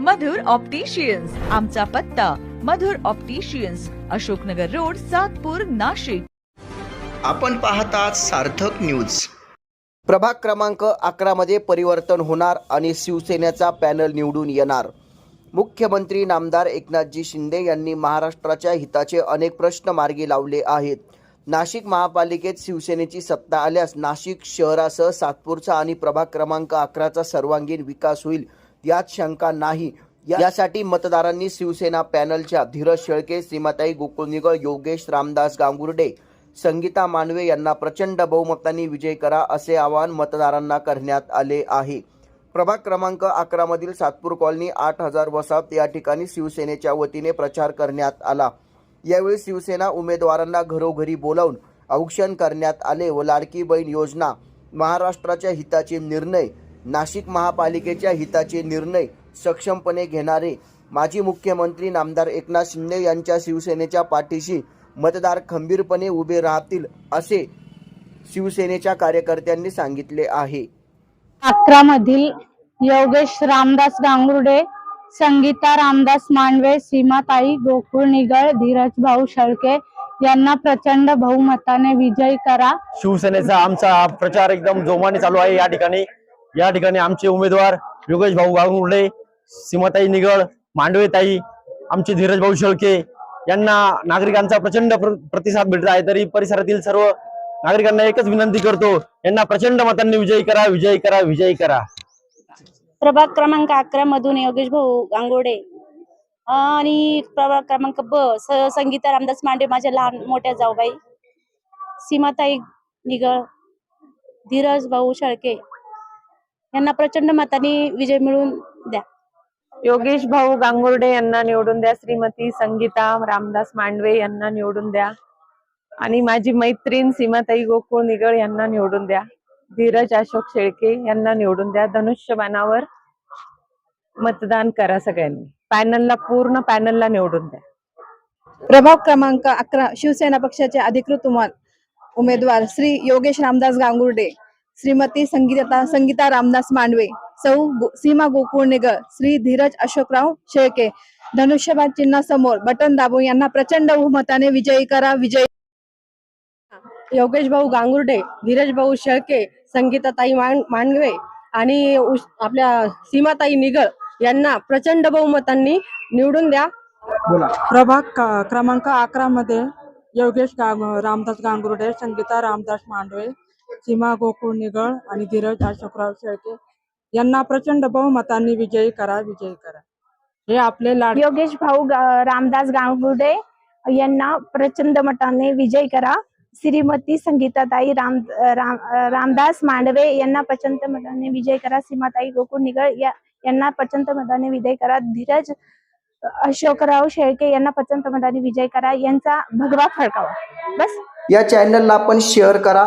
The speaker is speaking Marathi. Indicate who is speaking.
Speaker 1: मधुर ऑप्टिशियन्स. आमचा पत्ता मधुर ऑप्टिशियन्स अशोकनगर रोड सातपूर नाशिक.
Speaker 2: आपण पाहतात सार्थक न्यूज.
Speaker 3: प्रभाग क्रमांक अकरामध्ये परिवर्तन होणार आणि शिवसेनेचा पॅनल निवडून येणार. मुख्यमंत्री नामदार एकनाथजी शिंदे यांनी महाराष्ट्राच्या हिताचे अनेक प्रश्न मार्गी लावले आहेत. नाशिक महापालिकेत शिवसेनेची सत्ता आल्यास नाशिक शहरासह सातपूरचा आणि प्रभाग क्रमांक अकराचा सर्वांगीण विकास होईल यात शंका नाही. यासाठी मतदारांनी शिवसेना पॅनलच्या धीरज शेळके सीमाताई गोकुळनिगळ योगेश रामदास गांगुर्डे संगीता मानवे यांना प्रचंड बहुमतांनी विजय करा असे आवाहन मतदारांना करण्यात आले आहे. प्रभाग क्रमांक अकरामधील सातपूर कॉलनी आठ हजार वसाहत या ठिकाणी शिवसेनेच्या वतीने प्रचार करण्यात आला. यावेळी शिवसेना उमेदवारांना घरोघरी बोलावून औक्षण करण्यात आले व लाडकी बहीण योजना महाराष्ट्राच्या हिताचे निर्णय नाशिक महापालिकेच्या हिताचे निर्णय सक्षमपणे घेणारे माजी मुख्यमंत्री नामदार एकनाथ शिंदे यांच्या शिवसेनेच्या पाठीशी मतदार खंबीरपणे उभे राहतील असे शिवसेनेच्या कार्यकर्त्यांनी सांगितले आहे.
Speaker 4: अकरा मधील योगेश रामदास गांगुर्डे संगीता रामदास मांडवे सीमाताई गोकुळ निगळ धीरज भाऊ शेळके यांना प्रचंड बहुमताने विजयी करा.
Speaker 5: शिवसेनेचा आमचा प्रचार एकदम जोमाने चालू आहे या ठिकाणी. या ठिकाणी आमचे उमेदवार योगेश भाऊ गांगुर्डे सीमाताई निगळ मांडवेताई आमचे धीरज भाऊ शेळके यांना नागरिकांचा प्रचंड प्रतिसाद भेटत आहे. तरी परिसरातील सर्व नागरिकांना एकच विनंती करतो यांना प्रचंड मतांनी विजयी करा विजयी करा विजयी करा.
Speaker 6: प्रभाग क्रमांक अकरा मधून योगेश भाऊ गांगोडे आणि प्रभाग क्रमांक ब स- संगीता रामदास मांडे माझ्या लहान मोठ्या जाऊबाई. सीमाताई निगळ धीरज भाऊ शेळके. यांना प्रचंड मताने विजय मिळवून द्या.
Speaker 7: योगेश भाऊ गांगुर्डे यांना निवडून द्या. श्रीमती संगीता रामदास मांडवे यांना निवडून द्या. आणि माझी मैत्रीण सीमाताई गोकुळ निगळ यांना निवडून द्या. धीरज अशोक शेळके यांना निवडून द्या. धनुष्यबाणावर मतदान करा सगळ्यांनी. पॅनलला पूर्ण पॅनलला निवडून द्या.
Speaker 8: प्रभाग क्रमांक अकरा शिवसेना पक्षाचे अधिकृत उमेद- उमेदवार श्री योगेश रामदास गांगुर्डे. श्रीमती संगीता संगीता रामदास मांडवे सौ गो- सीमा गोकुळ निगळ श्री धीरज अशोकराव शेळके धनुष्यबाण चिन्हासमोर बटन दाबून यांना प्रचंड बहुमताने विजयी करा विजयी
Speaker 9: योगेश भाऊ गांगुर्डे धीरज भाऊ शेळके संगीताताई मांडवे आणि आपल्या सीमाताई निगळ यांना प्रचंड बहुमतांनी निवडून द्या.
Speaker 10: प्रभाग क्रमांक अकरा मध्ये योगेश गांग रामदास गांगुर्डे संगीता रामदास मांडवे सीमा गोकुळ निगळ आणि धीरज अशोकराव शेळके यांना प्रचंड बहुमतांनी विजयी करा विजयी करा. हे आपले लाड
Speaker 4: योगेश भाऊ रामदास गांगुर्डे यांना प्रचंड मताने विजय करा. श्रीमती संगीताताई राम राम रामदास मांडवे यांना प्रचंड मताने विजय करा. सीमाताई गोकुळ निगळ या यांना प्रचंड मताने विजय करा. धीरज अशोकराव शेळके यांना प्रचंड मताने विजय करा. यांचा भगवा फडकावा. बस.
Speaker 3: या चॅनलला आपण शेअर करा.